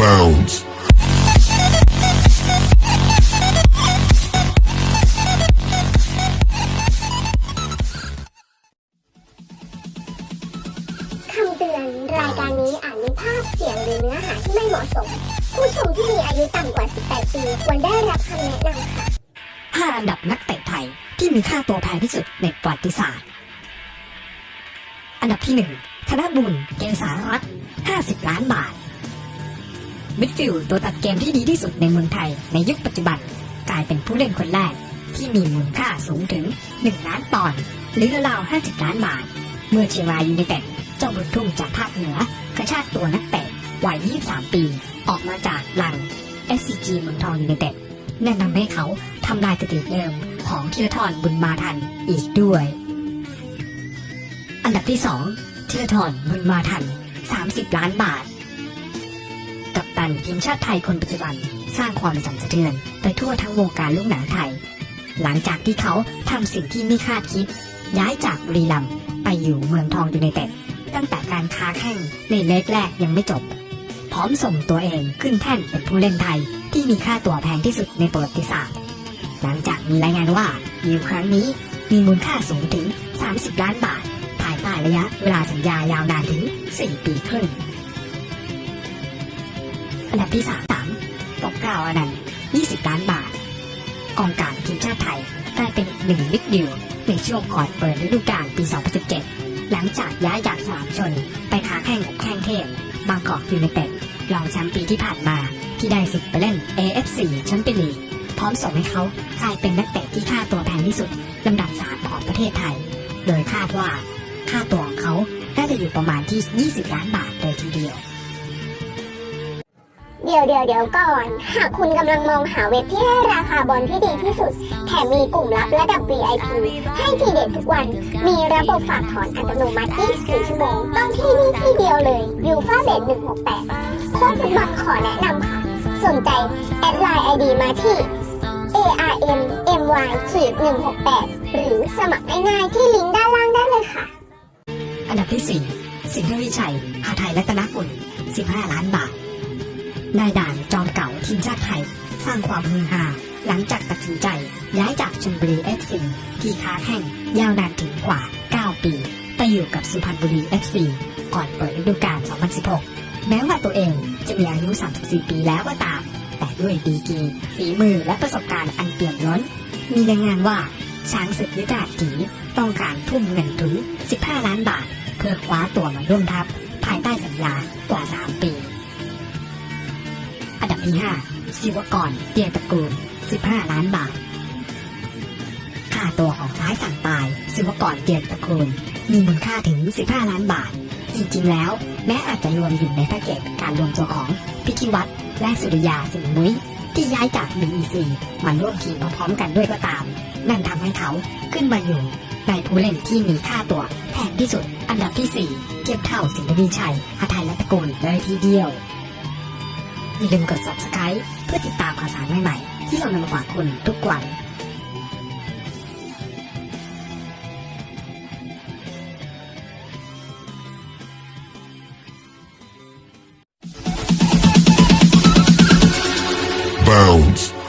bounds. คำเตือนรายการนี้อาจมีภาพเสียงหรือเนื้อหาที่ไม่เหมาะสม ผู้ชมที่มีอายุต่ำกว่า 18 ปีควรได้รับคำแนะนำค่ะ 5 อันดับนักเตะไทยที่มีค่าตัวแพงที่สุดในประวัติศาสตร์ อันดับที่ 1 ธนบุญเกษารัตน์50 ล้านบาท มิดฟิลด์ตัวตัดเกมที่ดีที่สุดในเมืองไทยในยุคปัจจุบัน กลายเป็นผู้เล่นคนแรก ที่มีมูลค่าสูงถึง 1 ล้านปอนด์หรือราวๆ50 ล้านบาท เมื่อเชียงรายยูไนเต็ดเจ้าบุญทุ่งจากภาคเหนือกระชากตัวนักเตะวัย 23 ปี ออกมาจากหลัง SCG เมืองทองยูไนเต็ดแนะนำให้เขาทำลายสถิติเดิมของธีรทรบุญมาทันอีกด้วย อันดับที่ 2ธีรทรบุญมาทัน 30 ล้านบาท ตันทีมชาติไทยคนปัจจุบัน สร้างความสั่นสะเทือนไปทั่วทั้งวงการลูกหนังไทย หลังจากที่เขาทำสิ่งที่ไม่คาดคิด ย้ายจากบุรีรัมย์ไปอยู่เมืองทองยูไนเต็ดตั้งแต่การค้าแข่งในเล็กแรกยังไม่จบ พร้อมส่งตัวเองขึ้นแท่นเป็นผู้เล่นไทยที่มีค่าตั๋วแพงที่สุดในประวัติศาสตร์ หลังจากมีรายงานว่าดีลครั้งนี้มีมูลค่าสูงถึง 30 ล้านบาท ภายใต้ระยะเวลาสัญญายาวนานถึง 4 ปีครึ่ง อันดับที่3ปกเกล้าอนันต์20 ล้านบาท กองกลางทีมชาติไทยกลายเป็นหนึ่งบิ๊กดิวในช่วงก่อนเปิดฤดูกาลปี 2017 หลังจากย้ายจากสนามชน ไปค้าแข่งกับแข้งเทพบางกอกยูไนเต็ดรองแชมป์ปีที่ผ่านมา ที่ได้สิทธิ์ไปเล่น AFC แชมเปี้ยนลีกพร้อมส่งให้เขากลายเป็นนักเตะที่ค่าตัวแพงที่สุดลำดับสามของประเทศไทย โดยคาดว่า ค่าตัวของเขาน่าจะอยู่ประมาณที่ 20 ล้านบาท เดี๋ยวเดี๋ยวเดี๋ยวก่อน หากคุณกำลังมองหาเว็บที่ให้ราคาบอลที่ดีที่สุด แถมมีกลุ่มลับระดับ VIP ให้ทีเด็ดทุกวัน มีระบบฝากถอนอัตโนมัติ 24 ชั่วโมง ต้องที่นี่ที่เดียวเลยยูฟาเบด168โค้ดฟุตบอลขอแนะนำค่ะ สนใจ แอดไลน์ ID มาที่ ARM MY ขีด168 หรือสมัครง่ายๆที่ลิงก์ด้านล่างได้เลยค่ะ อันดับที่ 4 สิงห์วิชัยหาไทยรัตนกุล15 ล้านบาท นายด่านจอมเก่าทีมชาติไทย สร้างความฮือฮาหลังจากตัดสินใจย้ายจากชลบุรีเอฟซีที่ค้าแข่งยาวนานถึงกว่า 9 ปี ไปอยู่กับสุพรรณบุรีเอฟซีก่อนเปิดฤดูกาล 2016 แม้ว่าตัวเองจะมีอายุ 34 ปีแล้วก็ตาม แต่ด้วยดีกีฝีมือและประสบการณ์อันเปี่ยมล้น มีรายงานว่าช้างศึกยุทธาถีต้องการทุ่มเงินถึง 15 ล้านบาท เพื่อคว้าตัวมาร่วมทัพ ภายใต้สัญญา ที่ 5 ศิวกร เตียตระกูล 15 ล้านบาท ค่าตัวของซ้ายสั่งตาย ศิวกร เตียตระกูล มีมูลค่าถึง 15 ล้านบาท จริงๆ แล้ว แม้อาจจะรวมอยู่ในแพ็กเกจการรวมตัวของพิคิวัตรและสุริยาสิงห์มุ้ยที่ย้ายจาก BEC มาร่วมทีมพร้อมๆกันด้วยก็ตาม นั่นทำให้เขาขึ้นมาอยู่ในผู้เล่นที่มีค่าตัวแพงที่สุด อันดับที่ 4 เทียบเท่าสิงห์วีชัยหาไทยและตะกูลเลยทีเดียว อย่าลืมกด subscribe เพื่อติดตามข่าวสารใหม่ๆ ที่เรานำมาฝากคุณทุกวัน Bounds.